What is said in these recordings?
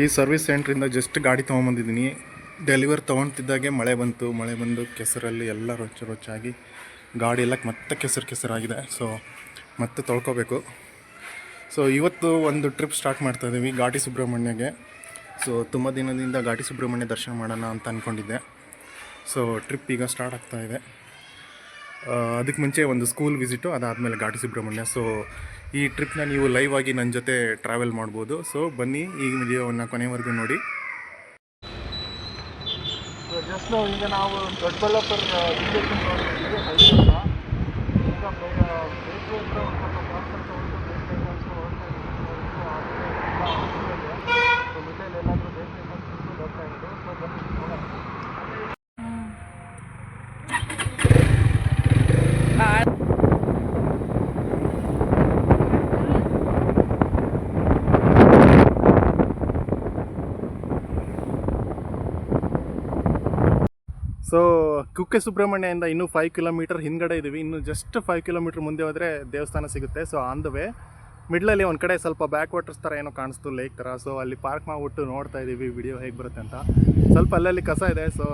ಈ service ಸೆಂಟ್ರಿಂದ just ಗಾಡಿ ತೊಗೊಂಬಂದಿದ್ದೀನಿ. Deliver ತೊಗೊಳ್ತಿದ್ದಾಗೆ ಮಳೆ ಬಂತು. ಮಳೆ ಬಂದು ಕೆಸರಲ್ಲಿ ಎಲ್ಲ ರೊಚ್ಚ ರೊಚ್ಚಾಗಿ ಗಾಡಿ ಎಲ್ಲ ಮತ್ತೆ ಕೆಸರು ಕೆಸರಾಗಿದೆ ಸೊ ಮತ್ತೆ ತೊಳ್ಕೊಬೇಕು. ಸೊ ಇವತ್ತು ಒಂದು ಟ್ರಿಪ್ ಸ್ಟಾರ್ಟ್ ಮಾಡ್ತಾ ಇದ್ದೀವಿ ಘಾಟಿ ಸುಬ್ರಹ್ಮಣ್ಯಗೆ. ಸೊ ತುಂಬ ದಿನದಿಂದ ಘಾಟಿ ಸುಬ್ರಹ್ಮಣ್ಯ ದರ್ಶನ ಮಾಡೋಣ ಅಂತ ಅಂದ್ಕೊಂಡಿದ್ದೆ ಸೊ ಟ್ರಿಪ್ ಈಗ ಸ್ಟಾರ್ಟ್ ಆಗ್ತಾಯಿದೆ ಅದಕ್ಕೆ ಮುಂಚೆ ಒಂದು ಸ್ಕೂಲ್ ವಿಸಿಟು ಅದಾದಮೇಲೆ ಘಾಟಿ ಸುಬ್ರಹ್ಮಣ್ಯ. ಸೊ ಈ ಟ್ರಿಪ್ನ ನೀವು ಲೈವ್ ಆಗಿ ನನ್ನ ಜೊತೆ ಟ್ರಾವೆಲ್ ಮಾಡ್ಬೋದು. ಸೊ ಬನ್ನಿ, ಈ ವಿಡಿಯೋವನ್ನು ಕೊನೆವರೆಗೂ ನೋಡಿ. ಜಸ್ಟ್ ಈಗ ನಾವು ದೊಡ್ಡಬಳ್ಳಾಪುರ ಇಂಜೆಕ್ಷನ್ ನೋಡ್ತಿದ್ದೀವಿ ಹಳ್ಳಿಯಿಂದ ಈಗ ಬೇಗ ಬೇಕ್ರಿ ಹತ್ರ ಒಂದು ಸ್ವಲ್ಪ ಪಾರ್ಸಲ್ ತೊಗೊಂಡು ಬೇಕ್ರಿ ಐಟಮ್ಸ್ ಹೋಗ್ತಾ ಇದ್ದೀವಿ ಸೊ ಮಿಠೈಲಿ ಎಲ್ಲಾದರೂ ಬೇಕ್ರಿ ಐಟಮ್ಸ್ ಇಟ್ಟು ಹೋಗ್ತಾ ಇದ್ದೀವಿ ಸೊ ಬನ್ನಿ ನೋಡೋಣ ಸೊ ಕುಕ್ಕೆ ಸುಬ್ರಹ್ಮಣ್ಯದಿಂದ ಇನ್ನೂ ಫೈವ್ ಕಿಲೋಮೀಟರ್ ಹಿಂದ್ಗಡೆ ಇದ್ದೀವಿ ಇನ್ನು ಜಸ್ಟ್ ಫೈವ್ ಕಿಲೋಮೀಟರ್ ಮುಂದೆ ಹೋದರೆ ದೇವಸ್ಥಾನ ಸಿಗುತ್ತೆ. ಸೊ ಆನ್ ದ ವೇ ಮಿಡ್ಲಲ್ಲಿ ಒಂದು ಕಡೆ ಸ್ವಲ್ಪ ಬ್ಯಾಕ್ ವಾಟರ್ಸ್ ಥರ ಏನೋ ಕಾಣಿಸ್ತು ಲೇಕ್ ಥರ ಸೊ ಅಲ್ಲಿ ಪಾರ್ಕ್ ಮಾಡಿಬಿಟ್ಟು ನೋಡ್ತಾ ಇದ್ದೀವಿ ವಿಡಿಯೋ ಹೇಗೆ ಬರುತ್ತೆ ಅಂತ. ಸ್ವಲ್ಪ ಅಲ್ಲಲ್ಲಿ ಕಸ ಇದೆ. ಸೊ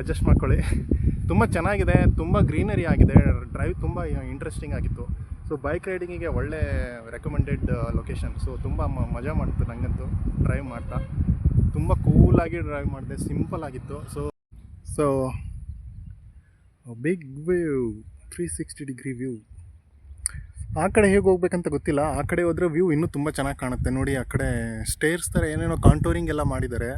ಅಡ್ಜಸ್ಟ್ ಮಾಡ್ಕೊಳ್ಳಿ. ತುಂಬ ಚೆನ್ನಾಗಿದೆ. ತುಂಬ ಗ್ರೀನರಿ ಆಗಿದೆ. ಡ್ರೈವ್ ತುಂಬ ಇಂಟ್ರೆಸ್ಟಿಂಗ್ ಆಗಿತ್ತು. ಸೊ ಬೈಕ್ ರೈಡಿಂಗಿಗೆ ಒಳ್ಳೆ ರೆಕಮೆಂಡೆಡ್ ಲೊಕೇಶನ್ ಸೊ ತುಂಬ ಮಜಾ ಮಾಡ್ತು ನನಗಂತೂ ಡ್ರೈವ್ ಮಾಡ್ತಾ. ತುಂಬ ಕೂಲಾಗಿ ಡ್ರೈವ್ ಮಾಡಿದೆ. ಸಿಂಪಲ್ ಆಗಿತ್ತು. So so big view three sixty degree view ಆ ಕಡೆ ಹೇಗೆ ಹೋಗ್ಬೇಕಂತ ಗೊತ್ತಿಲ್ಲ. ಆ ಕಡೆ ಹೋದರೆ ವ್ಯೂ ಇನ್ನೂ ತುಂಬ ಚೆನ್ನಾಗಿ ಕಾಣುತ್ತೆ. ನೋಡಿ, ಆ ಕಡೆ ಸ್ಟೇರ್ಸ್ ಥರ ಏನೇನೋ ಕಾಂಟೋರಿಂಗ್ ಎಲ್ಲ ಮಾಡಿದ್ದಾರೆ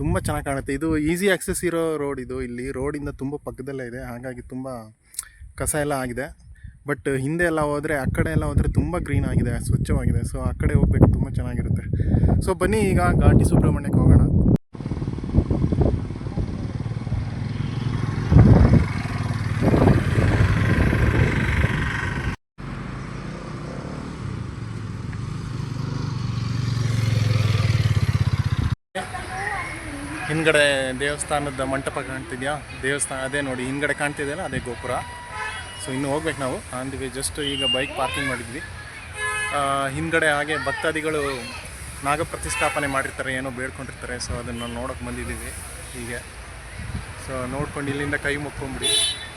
ತುಂಬ ಚೆನ್ನಾಗಿ ಕಾಣುತ್ತೆ. ಇದು ಈಸಿ ಆಕ್ಸೆಸ್ ಇರೋ ರೋಡ್ ಇದು. ಇಲ್ಲಿ ರೋಡಿಂದ ತುಂಬ ಪಕ್ಕದಲ್ಲೇ ಇದೆ. ಹಾಗಾಗಿ ತುಂಬ ಕಸ ಎಲ್ಲ ಆಗಿದೆ. ಬಟ್ ಹಿಂದೆ ಎಲ್ಲ ಹೋದರೆ, ಆ ಕಡೆ ಎಲ್ಲ ಹೋದರೆ ತುಂಬ ಗ್ರೀನ್ ಆಗಿದೆ, ಸ್ವಚ್ಛವಾಗಿದೆ. ಸೊ ಆ ಕಡೆ ಹೋಗ್ಬೇಕು, ತುಂಬ ಚೆನ್ನಾಗಿರುತ್ತೆ. ಸೊ ಬನ್ನಿ, ಈಗ ಘಾಟಿ ಸುಬ್ರಹ್ಮಣ್ಯಕ್ಕೆ ಹೋಗೋಣ. ಹಿಂದ್ಗಡೆ ದೇವಸ್ಥಾನದ ಮಂಟಪ ಕಾಣ್ತಿದ್ಯಾ? ದೇವಸ್ಥಾನ, ಅದೇ ನೋಡಿ, ಹಿಂದ್ಗಡೆ ಕಾಣ್ತಿದೆಯಲ್ಲ, ಅದೇ ಗೋಪುರ. ಸೊ ಇನ್ನು ಹೋಗ್ಬೇಕು ನಾವು. ಅಂದ್ವಿ ಜಸ್ಟ್ ಈಗ ಬೈಕ್ ಪಾರ್ಕಿಂಗ್ ಮಾಡಿದ್ವಿ. ಹಿಂದ್ಗಡೆ ಹಾಗೆ ಭಕ್ತಾದಿಗಳು ನಾಗ ಪ್ರತಿಷ್ಠಾಪನೆ ಮಾಡಿರ್ತಾರೆ, ಏನೋ ಬೇಡ್ಕೊಂಡಿರ್ತಾರೆ. ಸೊ ಅದನ್ನು ನೋಡೋಕೆ ಬಂದಿದ್ದೀವಿ ಹೀಗೆ. ಸೊ ನೋಡ್ಕೊಂಡು ಇಲ್ಲಿಂದ ಕೈ ಮುಕ್ಕೊಂಬಿಡಿ.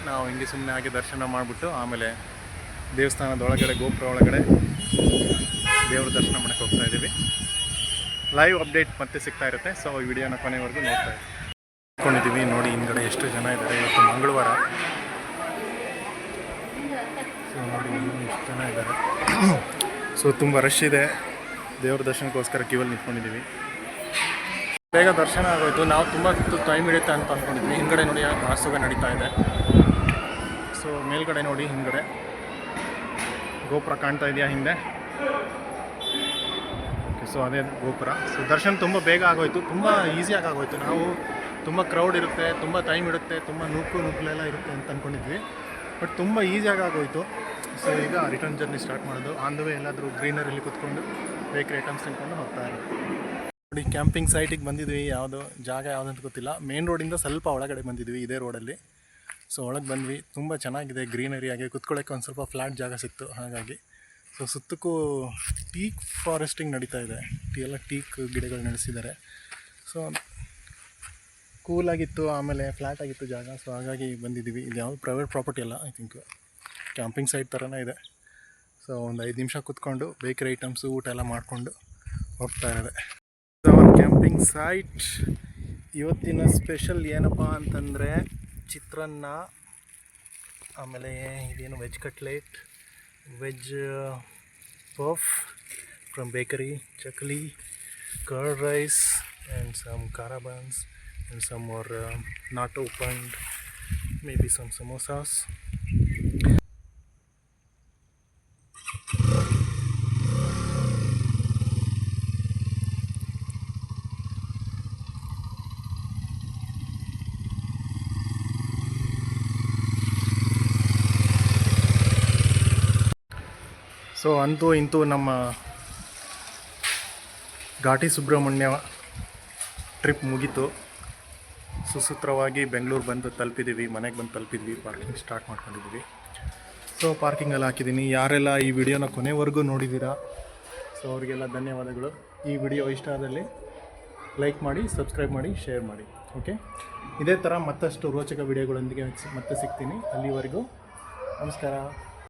ನಾವು ಹಿಂಗೆ ಸುಮ್ಮನೆ ಹಾಗೆ ದರ್ಶನ ಮಾಡಿಬಿಟ್ಟು ಆಮೇಲೆ ದೇವಸ್ಥಾನದ ಒಳಗಡೆ, ಗೋಪುರ ಒಳಗಡೆ ದೇವ್ರ ದರ್ಶನ ಮಾಡೋಕ್ಕೆ ಹೋಗ್ತಾ ಇದ್ದೀವಿ. ಲೈವ್ ಅಪ್ಡೇಟ್ ಮತ್ತೆ ಸಿಗ್ತಾ ಇರುತ್ತೆ. ಸೊ ಈ ವಿಡಿಯೋನ ಕೊನೆವರೆಗೂ ನೋಡ್ತಾ ಇಟ್ಕೊಂಡಿದ್ದೀವಿ ನೋಡಿ, ಹಿಂದ್ಗಡೆ ಎಷ್ಟು ಜನ ಇದ್ದಾರೆ. ಇವತ್ತು ಮಂಗಳವಾರ. ಸೊ ನೋಡಿ ಎಷ್ಟು ಜನ ಇದ್ದಾರೆ. ಸೊ ತುಂಬ ರಶ್ ಇದೆ. ದೇವ್ರ ದರ್ಶನಕ್ಕೋಸ್ಕರ ಕ್ಯೂವಲ್ಲಿ ನಿಂತ್ಕೊಂಡಿದ್ದೀವಿ ಬೇಗ ದರ್ಶನ ಆಗೋಯ್ತು. ನಾವು ತುಂಬ ಟೈಮ್ ಹಿಡಿಯುತ್ತೆ ಅಂತ ಅಂದ್ಕೊಂಡಿದ್ವಿ ಹಿಂದ್ಗಡೆ ನೋಡಿ ವಾಸ್ತವ ನಡೀತಾ ಇದೆ. ಸೊ ಮೇಲ್ಗಡೆ ನೋಡಿ, ಹಿಂದ್ಗಡೆ. ಗೋಪುರ ಕಾಣ್ತಾ ಇದೆಯಾ ಹಿಂದೆ? ಸೊ ಅದೇ ಗೋಪುರ. ಸೊ ದರ್ಶನ ತುಂಬ ಬೇಗ ಆಗೋಯ್ತು. ತುಂಬ ಈಸಿಯಾಗಿ ಆಗೋಯ್ತು. ನಾವು ತುಂಬ ಕ್ರೌಡ್ ಇರುತ್ತೆ, ತುಂಬ ಟೈಮ್ ಇರುತ್ತೆ, ತುಂಬ ನೂಕು ನುಗ್ಗಲೆಲ್ಲ ಇರುತ್ತೆ ಅಂತ ಅಂದ್ಕೊಂಡಿದ್ವಿ ಬಟ್ ತುಂಬ ಈಸಿಯಾಗಿ ಆಗೋಯ್ತು. ಸೊ ಈಗ ರಿಟರ್ನ್ ಜರ್ನಿ ಸ್ಟಾರ್ಟ್ ಮಾಡೋದು. ಆನ್ ದ ವೇ ಎಲ್ಲಾದರೂ ಗ್ರೀನರಿಲಿ ಕುತ್ಕೊಂಡು ಬೇಕ್ರಿ ಐಟಮ್ಸ್ ತಿನ್ಕೊಂಡು ಹೋಗ್ತಾ ಇರೋದು. ನೋಡಿ ಕ್ಯಾಂಪಿಂಗ್ ಸೈಟಿಗೆ ಬಂದಿದ್ವಿ. ಯಾವುದು, ಜಾಗ ಯಾವುದಂತ ಗೊತ್ತಿಲ್ಲ. ಮೇನ್ ರೋಡಿಂದ ಸ್ವಲ್ಪ ಒಳಗಡೆ ಬಂದಿದ್ವಿ ಇದೇ ರೋಡಲ್ಲಿ ಸೊ ಒಳಗೆ ಬಂದ್ವಿ. ತುಂಬ ಚೆನ್ನಾಗಿದೆ ಗ್ರೀನರಿ ಆಗಿ. ಕುತ್ಕೊಳ್ಳೋಕ್ಕೆ ಒಂದು ಸ್ವಲ್ಪ ಫ್ಲ್ಯಾಟ್ ಜಾಗ ಸಿಕ್ತು. ಹಾಗಾಗಿ ಸೊ ಸುತ್ತಕ್ಕೂ ಟೀಕ್ ಫಾರೆಸ್ಟಿಂಗ್ ನಡೀತಾ ಇದೆ. ಟೀ ಎಲ್ಲ ಟೀಕ್ ಗಿಡಗಳು ನಡೆಸಿದ್ದಾರೆ ಸೊ ಕೂಲಾಗಿತ್ತು ಆಮೇಲೆ ಫ್ಲ್ಯಾಟ್ ಆಗಿತ್ತು ಜಾಗ. ಸೊ ಹಾಗಾಗಿ ಬಂದಿದ್ದೀವಿ. ಇದು ಯಾವುದು ಪ್ರೈವೇಟ್ ಪ್ರಾಪರ್ಟಿ ಅಲ್ಲ ಐ ಥಿಂಕ್ ಕ್ಯಾಂಪಿಂಗ್ ಸೈಟ್ ಥರನೇ ಇದೆ. ಸೊ ಒಂದು ಐದು ನಿಮಿಷ ಕೂತ್ಕೊಂಡು ಬೇಕರಿ ಐಟಮ್ಸು ಊಟ ಎಲ್ಲ ಮಾಡಿಕೊಂಡು ಹೋಗ್ತಾ ಇದೆ ಕ್ಯಾಂಪಿಂಗ್ ಸೈಟ್ ಇವತ್ತಿನ ಸ್ಪೆಷಲ್ ಏನಪ್ಪ ಅಂತಂದರೆ ಚಿತ್ರಾನ್ನ, ಆಮೇಲೆ ಇದೇನು veg cutlet veg uh, puff from bakery, chakli, curd rice and some karabans and some more uh, not opened, maybe some samosas. So ಅಂತೂ ಇಂತೂ ನಮ್ಮ ಘಾಟಿ ಸುಬ್ರಹ್ಮಣ್ಯ ಟ್ರಿಪ್ ಮುಗೀತು. ಸುಸೂತ್ರವಾಗಿ ಬೆಂಗಳೂರು ಬಂದು ತಲುಪಿದ್ದೀವಿ ಮನೆಗೆ ಬಂದು ತಲುಪಿದ್ವಿ ಪಾರ್ಕಿಂಗ್ ಸ್ಟಾರ್ಟ್ ಮಾಡ್ಕೊಂಡಿದ್ದೀವಿ ಸೊ ಪಾರ್ಕಿಂಗಲ್ಲಿ ಹಾಕಿದ್ದೀನಿ ಯಾರೆಲ್ಲ ಈ ವಿಡಿಯೋನ ಕೊನೆವರೆಗೂ ನೋಡಿದ್ದೀರಾ ಸೊ ಅವರಿಗೆಲ್ಲ ಧನ್ಯವಾದಗಳು. ಈ ವಿಡಿಯೋ ಇಷ್ಟ ಆದಲ್ಲಿ ಲೈಕ್ ಮಾಡಿ ಸಬ್ಸ್ಕ್ರೈಬ್ ಮಾಡಿ ಶೇರ್ ಮಾಡಿ ಓಕೆ ಇದೇ ಥರ ಮತ್ತಷ್ಟು ರೋಚಕ ವಿಡಿಯೋಗಳೊಂದಿಗೆ ಮತ್ತೆ ಸಿಗ್ತೀನಿ. ಅಲ್ಲಿವರೆಗೂ ನಮಸ್ಕಾರ.